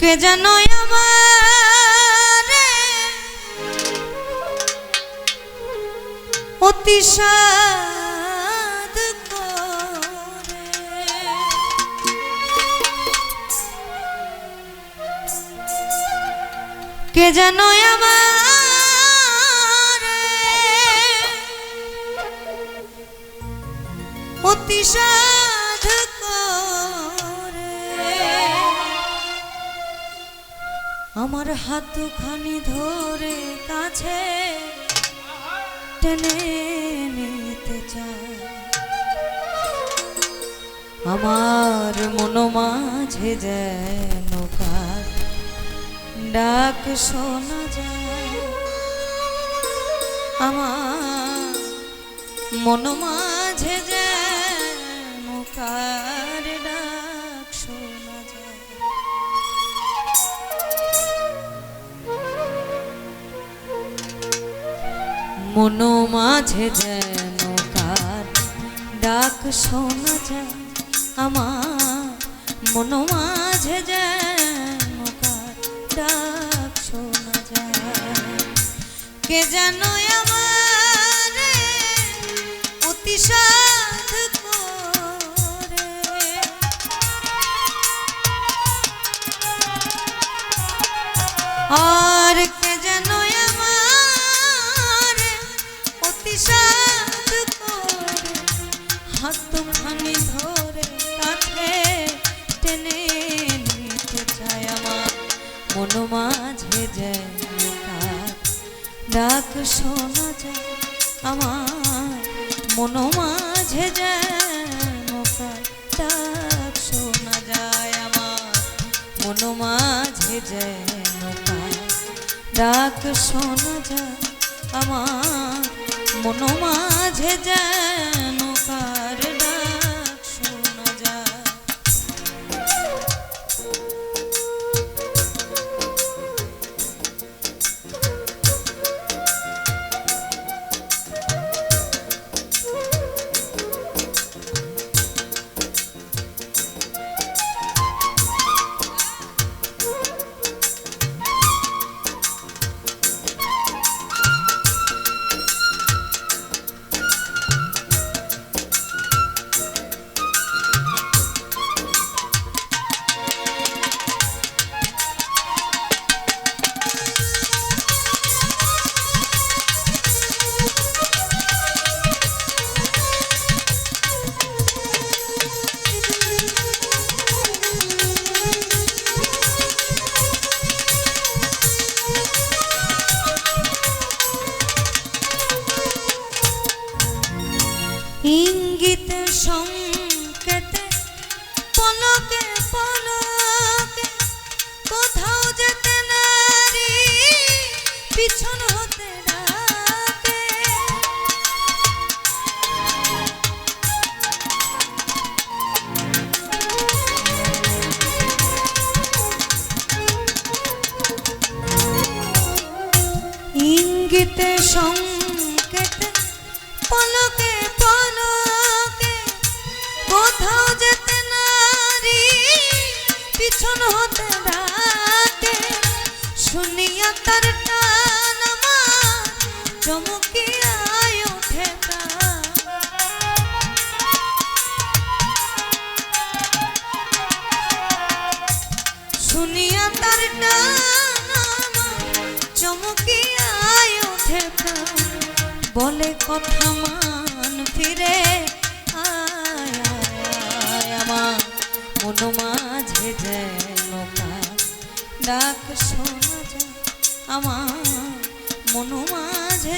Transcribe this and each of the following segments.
কে যেন আমার অতিশাদ কে যেন আমার আমার হাত খানি ধরে কাছে টেনে নিতে চায়। আমার মন মাঝে যেন ডাক শোনা যায়। আমার মন মাঝে মন মাঝে যেন কার ডাক শোনা যায় আমার। মনো মাঝে যেন কার ডাক শোনা যায়। কে যেন আমার অতিশাদ করে? মাঝে যেন ডাক শোনা যায় আমার। মন মাঝে যেন ডাক শোনা যায় আমার। মন মাঝে যেন ডাক শোনা যায় আমার। মন মাঝে যেন সংকেতে, পলকে পলকে কোথাও যেতে নারী, পিছন হতে ডাকে শুনিয়া তার টান আমার চমকিয়ায় ওঠে। শুনিয়া তার টান আমার চমকিয়ায় ওঠে। বলে কথা মান ফিরে আয় মন মাঝে যেন ডাক শোনা যায় আমার মন মাঝে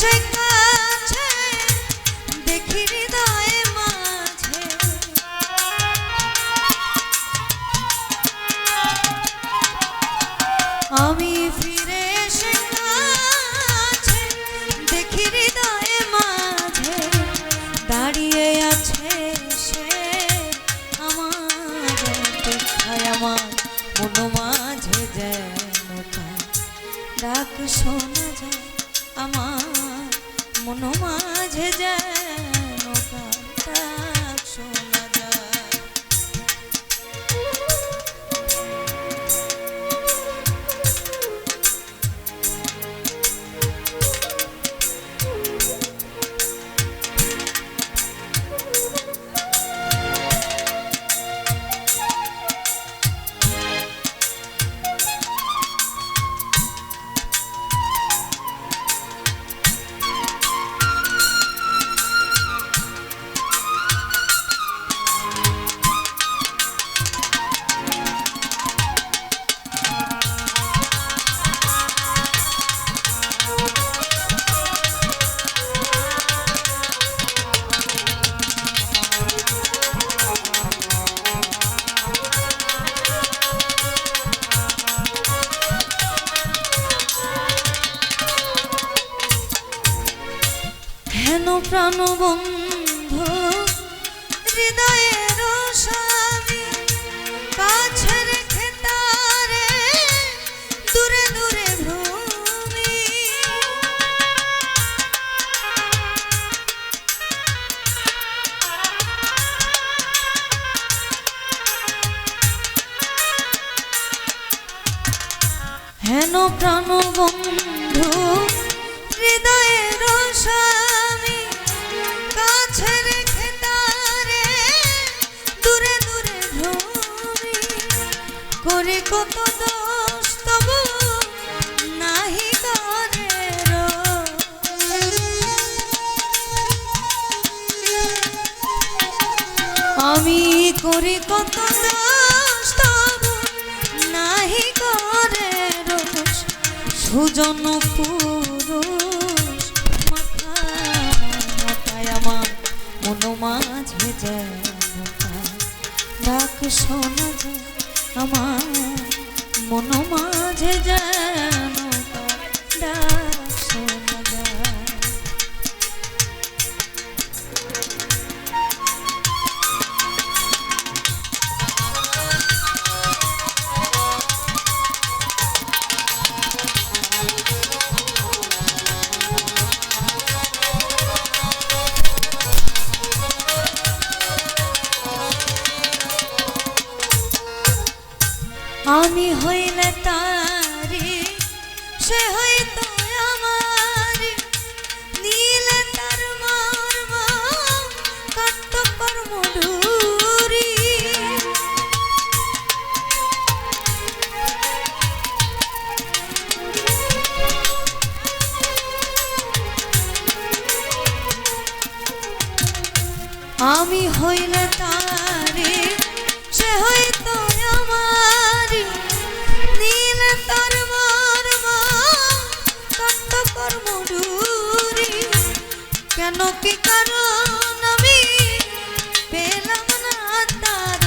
ফিরে হেন প্রাণ বন্ধু হৃদয়ের স্বামী কাছে রেখে তারে দূরে দূরে ভূমি হেন প্রাণ করে কত দোষ তবু নাহি আমি করি কত নাহি করে রোষ। সুজন পুরুষ, মাথা মাথায় আমার মন মাঝে তার ডাক শোনা যায়। আমার মন মাঝে যেন আমি হইলে তারে, সে হইতো আমারি। নীল তার মর্ম কত কর্ম ডুরি কেন কি কারণ আমি পেলাম না তার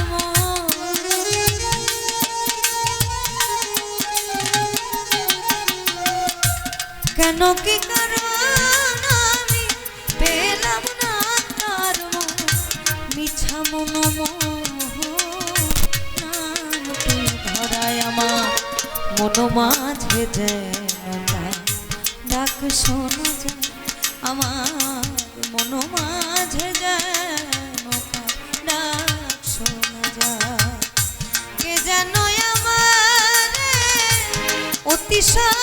কেন কি কারণ শোনো নাম ধরায় আমার মন মাঝে ডাক শোনা যায় আমার মন মাঝে ডাক কে যেন আমার অতিশয়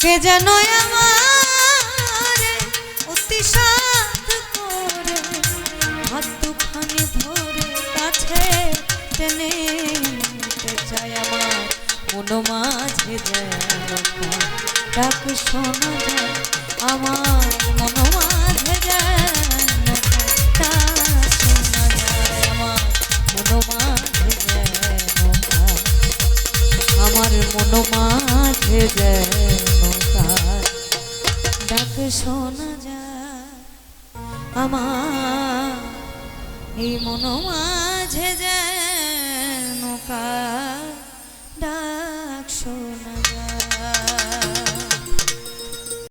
কে যেন আমার অতি সাধ করে হাত দুখানি ধরে কাছে টেনে চাই আমার মন মাঝে যেন ডাক শোনা যায়, আমার মন মাঝে যেন যায় আমার মন মাঝে যেন শোনা যায়। আমার এই মন মাঝে যেন ডাক শোনা